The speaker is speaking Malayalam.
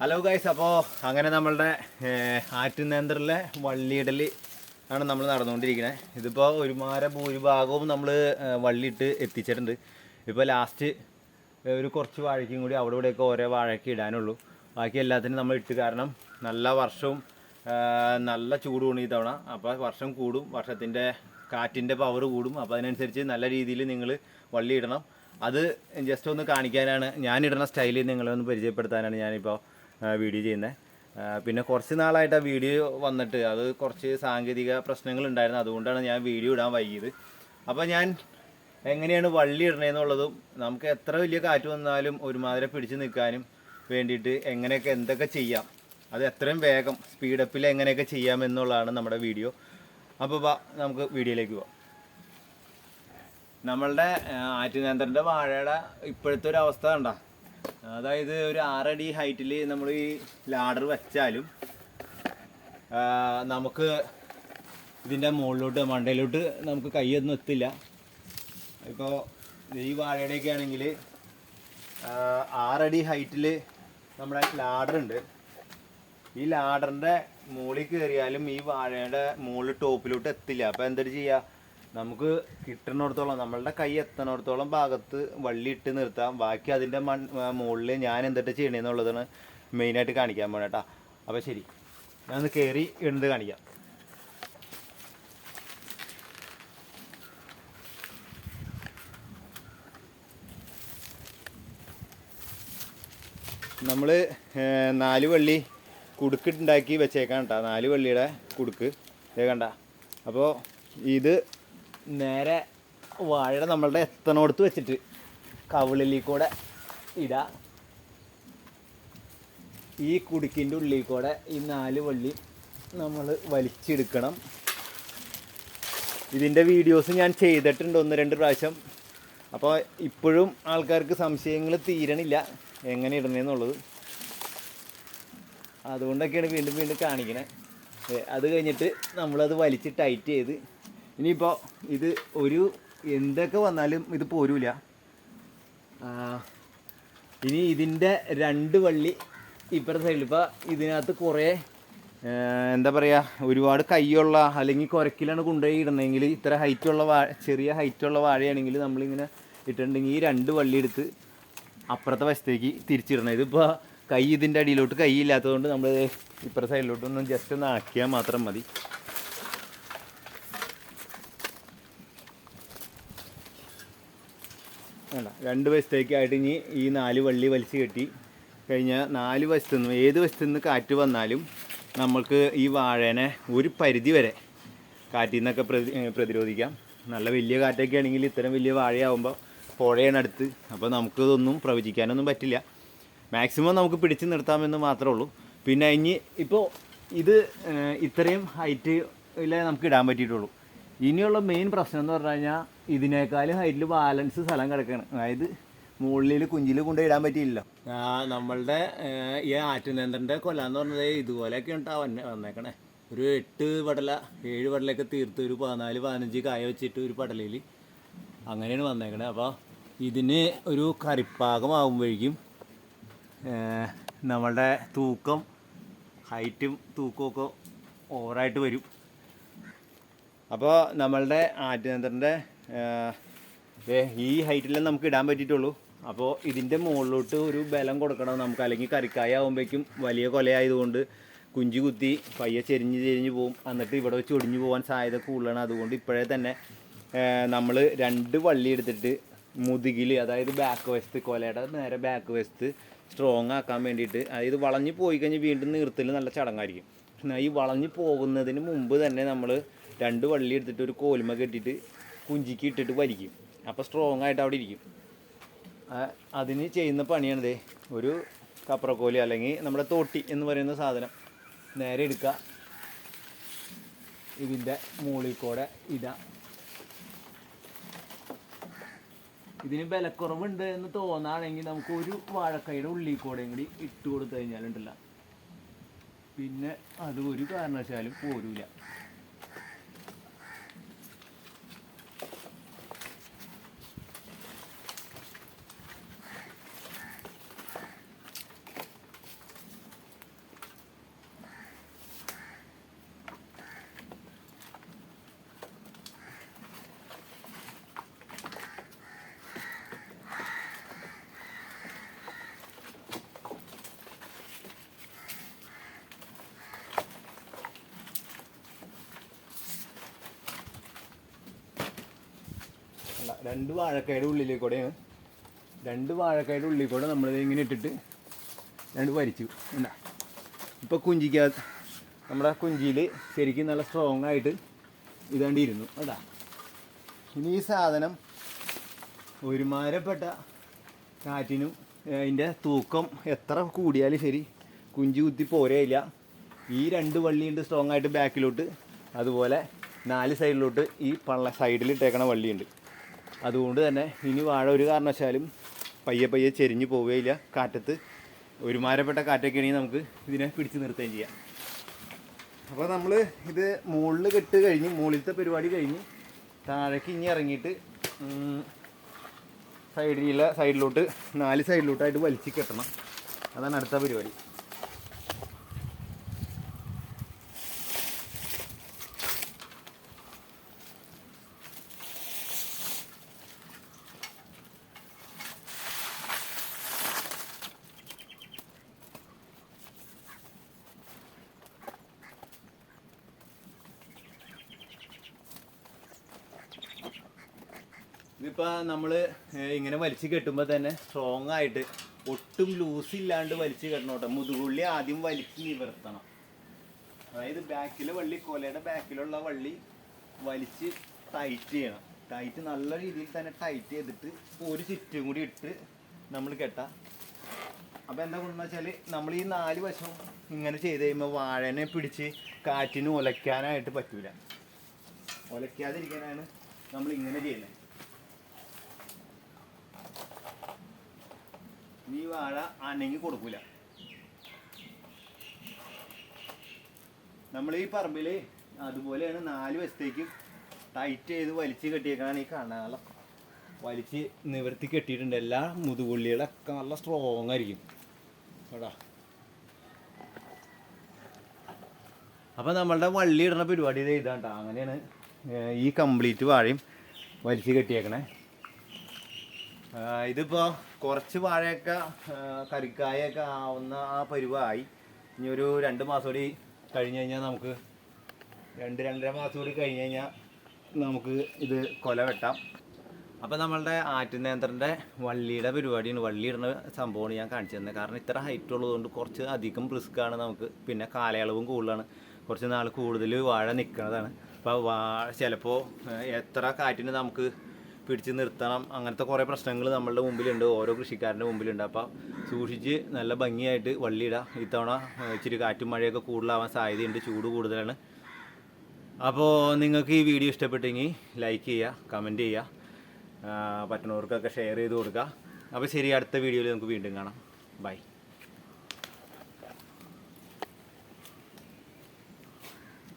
ഹലോ ഗൈസ് അപ്പോൾ അങ്ങനെ നമ്മളുടെ ആറ്റുനേന്തറിലെ വള്ളിയിടലി ആണ് നമ്മൾ നടന്നുകൊണ്ടിരിക്കുന്നത് ഇതിപ്പോൾ ഒരുമാര ഭൂരിഭാഗവും നമ്മൾ വള്ളിയിട്ട് എത്തിച്ചിട്ടുണ്ട്. ഇപ്പോൾ ലാസ്റ്റ് ഒരു കുറച്ച് വാഴയ്ക്കും കൂടി അവിടെ ഇവിടെയൊക്കെ ഓരോ വാഴയ്ക്ക് ഇടാനുള്ളൂ. ബാക്കി എല്ലാത്തിനും നമ്മൾ ഇട്ട് കാരണം നല്ല വർഷവും നല്ല ചൂട് കൂടും തവണ. അപ്പോൾ വർഷം കൂടും വർഷത്തിന്റെ കാറ്റിന്റെ പവർ കൂടും. അപ്പോൾ അതിനനുസരിച്ച് നല്ല രീതിയിൽ നിങ്ങൾ വള്ളി ഇടണം. അത് ജസ്റ്റ് ഒന്ന് കാണിക്കാനാണ് ഞാനിടുന്ന സ്റ്റൈലിൽ നിങ്ങളെ ഒന്ന് പരിചയപ്പെടുത്താനാണ് ഞാനിപ്പോൾ വീഡിയോ ചെയ്യുന്നത് പിന്നെ കുറച്ച് നാളായിട്ട് ആ വീഡിയോ വന്നിട്ട് അത് കുറച്ച് സാങ്കേതിക പ്രശ്നങ്ങൾ ഉണ്ടായിരുന്നു. അതുകൊണ്ടാണ് ഞാൻ വീഡിയോ ഇടാൻ വൈകിയത്. അപ്പോൾ ഞാൻ എങ്ങനെയാണ് വള്ളി ഇടണേന്നുള്ളതും നമുക്ക് എത്ര വലിയ കാറ്റ് വന്നാലും ഒരുമാതിരി പിടിച്ചു നിൽക്കാനും വേണ്ടിയിട്ട് എങ്ങനെയൊക്കെ എന്തൊക്കെ ചെയ്യാം അത് എത്രയും വേഗം സ്പീഡപ്പിൽ എങ്ങനെയൊക്കെ ചെയ്യാം എന്നുള്ളതാണ് നമ്മുടെ വീഡിയോ അപ്പോൾ വാ നമുക്ക് വീഡിയോയിലേക്ക് പോവാം. നമ്മളുടെ ആറ്റുനേന്ത്രന്റെ വാഴയുടെ ഇപ്പോഴത്തെ ഒരു അവസ്ഥ കണ്ട? അതായത് ഒരു ആറടി ഹൈറ്റിൽ നമ്മൾ ഈ ലാഡർ വെച്ചാലും നമുക്ക് ഇതിന്റെ മുകളിലോട്ട് മണ്ടയിലോട്ട് നമുക്ക് കൈയൊന്നും എത്തില്ല. ഇപ്പോൾ ഈ വാഴയുടെയൊക്കെ ആണെങ്കിൽ ആറടി ഹൈറ്റിൽ നമ്മുടെ ലാഡർ ഉണ്ട്. ഈ ലാഡറിന്റെ മുകളിൽ കയറിയാലും ഈ വാഴയുടെ മുകളിൽ ടോപ്പിലോട്ട് എത്തില്ല. അപ്പോൾ എന്തൊരു ചെയ്യുക നമുക്ക് കിട്ടുന്നിടത്തോളം നമ്മളുടെ കൈ എത്തണടത്തോളം ഭാഗത്ത് വള്ളി ഇട്ട് നിർത്താം. ബാക്കി അതിന്റെ മൺ മുകളിൽ ഞാൻ എന്തിട്ട് ചെയ്യണേന്നുള്ളതാണ് മെയിനായിട്ട് കാണിക്കാൻ പോണേ കേട്ടോ അപ്പോൾ ശരി. ഞാൻ ഒന്ന് കയറി ഇടുന്നത് കാണിക്കാം നമ്മൾ നാല് വള്ളി കുടുക്കിട്ടുണ്ടാക്കി വെച്ചേക്കാം കേട്ടോ നാല് വള്ളിയുടെ കുടുക്ക്. ഇതേ കണ്ട. അപ്പോൾ ഇത് നേരെ വാഴ നമ്മളുടെ എത്തണോടത്ത് വെച്ചിട്ട്. കവിളിൽ കൂടെ ഇടാ. ഈ കുടുക്കിന്റെ ഉള്ളിൽ കൂടെ ഈ നാല് വള്ളി നമ്മൾ വലിച്ചെടുക്കണം. ഇതിന്റെ വീഡിയോസ് ഞാൻ ചെയ്തിട്ടുണ്ട് ഒന്ന് രണ്ട് പ്രാവശ്യം. അപ്പോൾ ഇപ്പോഴും ആൾക്കാർക്ക് സംശയങ്ങൾ തീരണില്ല എങ്ങനെ ഇടണേന്നുള്ളത്. അതുകൊണ്ടൊക്കെയാണ് വീണ്ടും വീണ്ടും കാണിക്കണേ. അത് കഴിഞ്ഞിട്ട് നമ്മളത് വലിച്ച് ടൈറ്റ് ചെയ്ത് ഇനിയിപ്പോൾ ഇത് ഒരു എന്തൊക്കെ വന്നാലും ഇത് പോരൂല. ഇനി ഇതിന്റെ രണ്ട് വള്ളി ഇപ്പുറത്തെ സൈഡിൽ ഇപ്പോൾ ഇതിനകത്ത് കുറേ എന്താ പറയുക ഒരുപാട് കൈയുള്ള അല്ലെങ്കിൽ കുരക്കിലാണ് കൊണ്ടുപോയി ഇടുന്നതെങ്കിൽ ഇത്ര ഹൈറ്റുള്ള വാഴ ചെറിയ ഹൈറ്റുള്ള വാഴയാണെങ്കിൽ നമ്മളിങ്ങനെ ഇട്ടിട്ടുണ്ടെങ്കിൽ ഈ രണ്ട് വള്ളി എടുത്ത് അപ്പുറത്തെ വശത്തേക്ക് തിരിച്ചിടണം. ഇതിപ്പോൾ കൈ ഇതിന്റെ അടിയിലോട്ട് കൈ ഇല്ലാത്തതുകൊണ്ട് നമ്മൾ ഇപ്പുറത്തെ സൈഡിലോട്ടൊന്നും ജസ്റ്റ് ഒന്ന് ആക്കിയാൽ മാത്രം മതി. വേണ്ട. രണ്ട് വശത്തേക്കായിട്ട് ഇനി ഈ നാല് വള്ളി വലിച്ചു കെട്ടി കഴിഞ്ഞാൽ നാല് വശത്തു നിന്നും ഏത് വശത്തു നിന്ന് കാറ്റ് വന്നാലും നമ്മൾക്ക് ഈ വാഴേനെ ഒരു പരിധി വരെ കാറ്റിൽ നിന്നൊക്കെ പ്രതി പ്രതിരോധിക്കാം. നല്ല വലിയ കാറ്റൊക്കെ ആണെങ്കിൽ ഇത്തരം വലിയ വാഴയാവുമ്പോൾ പുഴയാണ് അടുത്ത്. അപ്പോൾ നമുക്കിതൊന്നും പ്രവചിക്കാനൊന്നും പറ്റില്ല. മാക്സിമം നമുക്ക് പിടിച്ചു നിർത്താമെന്ന് മാത്രമേ ഉള്ളൂ. പിന്നെ ഇനി ഇപ്പോൾ ഇത് ഇത്രയും ഹൈറ്റ് ഇല്ലേ നമുക്ക് ഇടാൻ പറ്റിയിട്ടുള്ളൂ. ഇനിയുള്ള മെയിൻ പ്രശ്നം എന്ന് പറഞ്ഞു കഴിഞ്ഞാൽ ഇതിനേക്കാളും ഹൈറ്റിൽ ബാലൻസ് സ്ഥലം കിടക്കുകയാണ് അതായത് മുകളിൽ കുഞ്ചിൽ കൊണ്ട് പറ്റിയില്ല. നമ്മളുടെ ഈ ആറ്റുനേന്ത്രന്റെ കൊല എന്ന് പറഞ്ഞത് ഇതുപോലെയൊക്കെ ഉണ്ടാവും വന്നേക്കണേ. ഒരു എട്ട് പടല ഏഴ് പടലൊക്കെ തീർത്ത് ഒരു പതിനാല് പതിനഞ്ച് കായ വെച്ചിട്ട് ഒരു പടലയിൽ അങ്ങനെയാണ് വന്നേക്കണേ. അപ്പോൾ ഇതിന് ഒരു കറിപ്പാകമാകുമ്പോഴേക്കും നമ്മളുടെ തൂക്കം ഹൈറ്റും തൂക്കമൊക്കെ ഓവറായിട്ട് വരും. അപ്പോൾ നമ്മളുടെ ആറ്റുനേന്ത്രന്റെ ഈ ഹൈറ്റിലേ നമുക്ക് ഇടാൻ പറ്റിയിട്ടുള്ളൂ. അപ്പോൾ ഇതിന്റെ മുകളിലോട്ട് ഒരു ബലം കൊടുക്കണം. നമുക്ക് അല്ലെങ്കിൽ കറിക്കായ ആകുമ്പോഴേക്കും വലിയ കൊലയായതുകൊണ്ട് കുഞ്ചി കുത്തി പയ്യെ ചെരിഞ്ഞ് ചെരിഞ്ഞ് പോകും എന്നിട്ട് ഇവിടെ വെച്ച് ഒടിഞ്ഞു പോകാൻ സാധ്യത കൂടുതലാണ്. അതുകൊണ്ട് ഇപ്പോഴേ തന്നെ നമ്മൾ രണ്ട് വള്ളി എടുത്തിട്ട് മുതുകിൽ അതായത് ബാക്ക് വശത്ത് കൊലയുടെ നേരെ ബാക്ക് വശത്ത് സ്ട്രോങ് ആക്കാൻ വേണ്ടിയിട്ട് അതായത് വളഞ്ഞ് പോയി കഴിഞ്ഞ് വീണ്ടും നീർത്തിൽ നല്ല ചടങ്ങായിരിക്കും. ഈ വളഞ്ഞ് പോകുന്നതിന് മുമ്പ് തന്നെ നമ്മൾ രണ്ട് വള്ളി എടുത്തിട്ട് ഒരു കോലുമ കെട്ടിയിട്ട് കുഞ്ചിക്ക് ഇട്ടിട്ട് വലിക്കും. അപ്പോൾ സ്ട്രോങ് ആയിട്ട് അവിടെ ഇരിക്കും. അതിന് ചെയ്യുന്ന പണിയാണിത്. ഒരു കപ്രക്കോലി അല്ലെങ്കിൽ നമ്മുടെ തോട്ടി എന്ന് പറയുന്ന സാധനം നേരെ എടുക്കുക. ഇതിന്റെ മുകളിൽ കൂടെ ഇടാം. ഇതിന് ബലക്കുറവുണ്ട് എന്ന് തോന്നാണെങ്കിൽ നമുക്ക് ഒരു വാഴക്കൈയുടെ ഉള്ളിൽ കൂടെ കൂടി ഇട്ട് കൊടുത്തു കഴിഞ്ഞാലുണ്ടല്ല. പിന്നെ അത് ഒരു കാരണവശാലും പോരൂല. രണ്ട് വാഴക്കയുടെ ഉള്ളിൽ കൂടെയാണ് രണ്ട് വാഴക്കയുടെ ഉള്ളിൽ കൂടെ നമ്മളിത് ഇങ്ങനെ ഇട്ടിട്ട് രണ്ട് വരിച്ചു. എന്നാ ഇപ്പോൾ കുഞ്ചിക്കകത്ത് നമ്മുടെ കുഞ്ചിയിൽ ശരിക്കും നല്ല സ്ട്രോങ് ആയിട്ട് ഇതാണ്ടിരുന്നു അതാ ഇനി ഈ സാധനം ഒരുമാരപ്പെട്ട കാറ്റിനും അതിന്റെ തൂക്കം എത്ര കൂടിയാലും ശരി കുഞ്ചി കുത്തി പോരേയില്ല. ഈ രണ്ട് വള്ളിയുണ്ട് സ്ട്രോങ് ആയിട്ട് ബാക്കിലോട്ട് അതുപോലെ നാല് സൈഡിലോട്ട് ഈ പള്ള സൈഡിൽ ഇട്ടേക്കണ വള്ളിയുണ്ട്. അതുകൊണ്ട് തന്നെ ഇനി വാഴ ഒരു കാരണവശാലും പയ്യെ പയ്യെ ചെരിഞ്ഞ് പോവുകയില്ല. കാറ്റത്ത് ഒരുമാരപ്പെട്ട കാറ്റൊക്കെ ആണെങ്കിൽ നമുക്ക് ഇതിനെ പിടിച്ച് നിർത്തുകയും ചെയ്യാം. അപ്പോൾ നമ്മൾ ഇത് മുകളിൽ കെട്ട് കഴിഞ്ഞ് മുകളിലത്തെ പരിപാടി കഴിഞ്ഞ് താഴേക്ക് ഇനി ഇറങ്ങിയിട്ട് സൈഡിലുള്ള സൈഡിലെ സൈഡിലോട്ട് നാല് സൈഡിലോട്ടായിട്ട് വലിച്ച് കെട്ടണം. അതാണ് അടുത്ത പരിപാടി. ഇതിപ്പോൾ നമ്മൾ ഇങ്ങനെ വലിച്ചു കെട്ടുമ്പോൾ തന്നെ സ്ട്രോങ് ആയിട്ട് ഒട്ടും ലൂസ് ഇല്ലാണ്ട് വലിച്ചു കെട്ടണോട്ടെ മുതുകുള്ളി ആദ്യം വലിച്ച് നിവർത്തണം. അതായത് ബാക്കിലെ വള്ളി കൊലയുടെ ബാക്കിലുള്ള വള്ളി വലിച്ച് ടൈറ്റ് ചെയ്യണം. ടൈറ്റ് നല്ല രീതിയിൽ തന്നെ ടൈറ്റ് ചെയ്തിട്ട് ഒരു ചുറ്റും കൂടി ഇട്ട് നമ്മൾ കെട്ടാം. അപ്പോൾ എന്താ ഗുണമെന്ന് വെച്ചാൽ നമ്മൾ ഈ നാല് വശം ഇങ്ങനെ ചെയ്ത് കഴിയുമ്പോൾ വാഴനെ പിടിച്ച് കാറ്റിന് ഒലയ്ക്കാനായിട്ട് പറ്റൂല. ഒലയ്ക്കാതിരിക്കാനാണ് നമ്മൾ ഇങ്ങനെ ചെയ്യുന്നത്. ഈ വാഴ അനങ്ങി കൊടുക്കൂല. നമ്മൾ ഈ പറമ്പിൽ അതുപോലെയാണ് നാല് വശത്തേക്ക് ടൈറ്റ് ചെയ്ത് വലിച്ച് കെട്ടിയേക്കാണ് ഈ കാണാൻ നല്ല വലിച്ച് നിവർത്തി കെട്ടിയിട്ടുണ്ട്. എല്ലാ മുതുകുള്ളികളൊക്കെ നല്ല സ്ട്രോങ് ആയിരിക്കും. കേടാ അപ്പം നമ്മളുടെ വള്ളി ഇടുന്ന പരിപാടി ഇത് അങ്ങനെയാണ് ഈ കംപ്ലീറ്റ് വാഴയും വലിച്ച് കെട്ടിയേക്കണേ. ആ, ഇതിപ്പോ കുറച്ച് വാഴയൊക്കെ കരിക്കായൊക്കെ ആവുന്ന ആ പരുവായി. ഇനി ഒരു രണ്ട് മാസം കൂടി കഴിഞ്ഞ് കഴിഞ്ഞാൽ നമുക്ക് രണ്ട് രണ്ടര മാസം കൂടി കഴിഞ്ഞ് കഴിഞ്ഞാൽ നമുക്ക് ഇത് കൊല വെട്ടാം. അപ്പോൾ നമ്മളുടെ ആറ്റുനേന്ത്രന്റെ വള്ളിയുടെ പരിപാടിയാണ്. വള്ളി ഇടുന്ന സംഭവമാണ് ഞാൻ കാണിച്ചു തന്നത് കാരണം ഇത്ര ഹൈറ്റ് ഉള്ളതുകൊണ്ട് കുറച്ച് അധികം റിസ്ക്കാണ് നമുക്ക്. പിന്നെ കാലയളവും കൂടുതലാണ്. കുറച്ച് നാൾ കൂടുതൽ വാഴ നിൽക്കുന്നതാണ്. അപ്പോൾ വാഴ ചിലപ്പോൾ എത്ര കാറ്റിന് നമുക്ക് പിടിച്ച് നിർത്തണം. അങ്ങനത്തെ കുറേ പ്രശ്നങ്ങൾ നമ്മളുടെ മുമ്പിലുണ്ട്. ഓരോ കൃഷിക്കാരന്റെ മുമ്പിലുണ്ട്. അപ്പോൾ സൂക്ഷിച്ച് നല്ല ഭംഗിയായിട്ട് വള്ളിയിടാം ഇത്തവണ ഇച്ചിരി കാറ്റും മഴയൊക്കെ കൂടുതലാവാൻ സാധ്യതയുണ്ട്. ചൂട് കൂടുതലാണ്. അപ്പോൾ നിങ്ങൾക്ക് ഈ വീഡിയോ ഇഷ്ടപ്പെട്ടെങ്കിൽ ലൈക്ക് ചെയ്യുക കമന്റ് ചെയ്യുക പറ്റുന്നവർക്കൊക്കെ ഷെയർ ചെയ്ത് കൊടുക്കുക. അപ്പോൾ ശരി അടുത്ത വീഡിയോയിൽ നമുക്ക് വീണ്ടും കാണാം. ബൈ